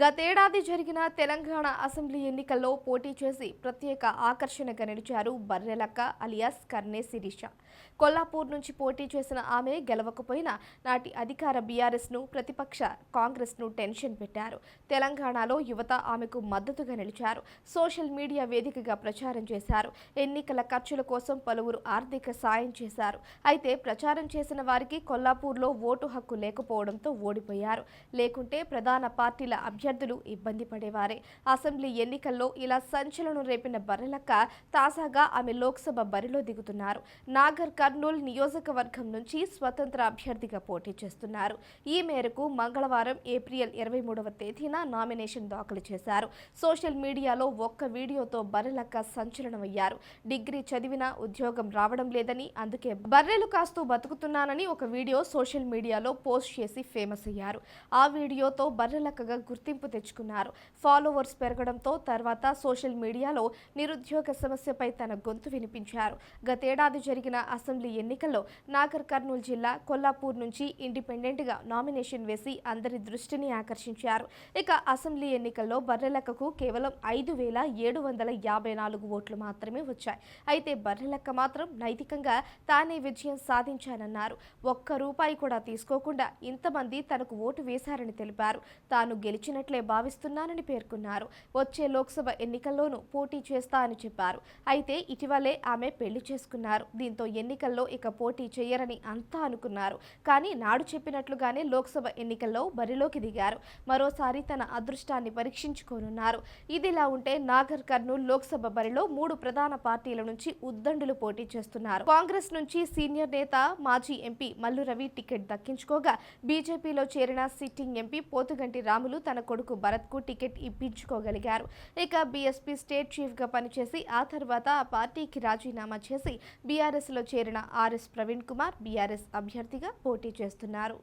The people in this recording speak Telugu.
గతేడాది జరిగిన తెలంగాణ అసెంబ్లీ ఎన్నికల్లో పోటీ చేసి ప్రత్యేక ఆకర్షణగా నిలిచారు బర్రెలక్క అలియాస్ కర్నే శిరీష. కొల్లాపూర్ నుంచి పోటీ చేసిన ఆమె గెలవకపోయినా నాటి అధికార బీఆర్ఎస్ను ప్రతిపక్ష కాంగ్రెస్ను టెన్షన్ పెట్టారు. తెలంగాణలో యువత ఆమెకు మద్దతుగా నిలిచారు. సోషల్ మీడియా వేదికగా ప్రచారం చేశారు. ఎన్నికల ఖర్చుల కోసం పలువురు ఆర్థిక సాయం చేశారు. అయితే ప్రచారం చేసిన వారికి కొల్లాపూర్లో ఓటు హక్కు లేకపోవడంతో ఓడిపోయారు. లేకుంటే ప్రధాన పార్టీల అభ్యర్థులు ఇబ్బంది పడేవారే. అసెంబ్లీ ఎన్నికల్లో ఇలా సంచలనం రేపిన బర్రెలక్క తాజాగా ఆమె లోక్సభ బరిలో దిగుతున్నారు. నాగర్ కర్నూల్ నియోజకవర్గం నుంచి స్వతంత్ర అభ్యర్థిగా పోటీ చేస్తున్నారు. ఈ మేరకు మంగళవారం ఏప్రిల్ ఇరవై మూడవ తేదీన నామినేషన్ దాఖలు చేశారు. సోషల్ మీడియాలో ఒక్క వీడియోతో బర్రెలక్క సంచలనమయ్యారు. డిగ్రీ చదివినా ఉద్యోగం రావడం లేదని అందుకే బర్రెలు కాస్తూ బతుకుతున్నానని ఒక వీడియో సోషల్ మీడియాలో పోస్ట్ చేసి ఫేమస్ అయ్యారు. ఆ వీడియోతో బర్రెలక్కగా గుర్తింపు తెచ్చుకున్నారు. ఫాలోవర్స్ పెరగడంతో తర్వాత సోషల్ మీడియాలో నిరుద్యోగ సమస్యపై తన గొంతు వినిపించారు. గతేడాది జరిగిన అసెంబ్లీ ఎన్నికల్లో నాగర్ కర్నూలు జిల్లా కొల్లాపూర్ నుంచి ఇండిపెండెంట్గా నామినేషన్ వేసి అందరి దృష్టిని ఆకర్షించారు. ఇక అసెంబ్లీ ఎన్నికల్లో బర్రెలక్కకు కేవలం ఐదు వేల ఏడు వందల యాభై నాలుగు ఓట్లు మాత్రమే వచ్చాయి. అయితే బర్రెలక్క మాత్రం నైతికంగా తానే విజయం సాధించానన్నారు. ఒక్క రూపాయి కూడా తీసుకోకుండా ఇంతమంది తనకు ఓటు వేశారని తెలిపారు. తాను గెలిచిన గెలిచినట్లే భావిస్తున్నానని పేర్కొన్నారు. వచ్చే లోక్సభ ఎన్నికల్లోనూ పోటీ చేస్తా అని చెప్పారు. అయితే ఇటీవలే ఆమె పెళ్ళి చేసుకున్నారు. దీంతో ఎన్నికల్లో ఇక పోటీ చేయరని అంతా అనుకున్నారు. కానీ నాడు చెప్పినట్లుగానే లోక్సభ ఎన్నికల్లో బరిలోకి దిగారు. మరోసారి తన అదృష్టాన్ని పరీక్షించుకోనున్నారు. ఇదిలా ఉంటే నాగర్ కర్నూల్ లోక్సభ బరిలో మూడు ప్రధాన పార్టీల నుంచి ఉద్దండులు పోటీ చేస్తున్నారు. కాంగ్రెస్ నుంచి సీనియర్ నేత మాజీ ఎంపీ మల్లు రవి టికెట్ దక్కించుకోగా బీజేపీలో చేరిన సిట్టింగ్ ఎంపీ పోతుగంటి రాములు తన కొడుకు భరత్కు టికెట్ ఇప్పించుకోగలిగారు. ఇక బీఎస్పీ స్టేట్ చీఫ్గా పనిచేసి ఆ తర్వాత ఆ పార్టీకి రాజీనామా చేసి బీఆర్ఎస్లో చేరిన ఆర్ఎస్ ప్రవీణ్ కుమార్ బీఆర్ఎస్ అభ్యర్థిగా పోటీ చేస్తున్నారు.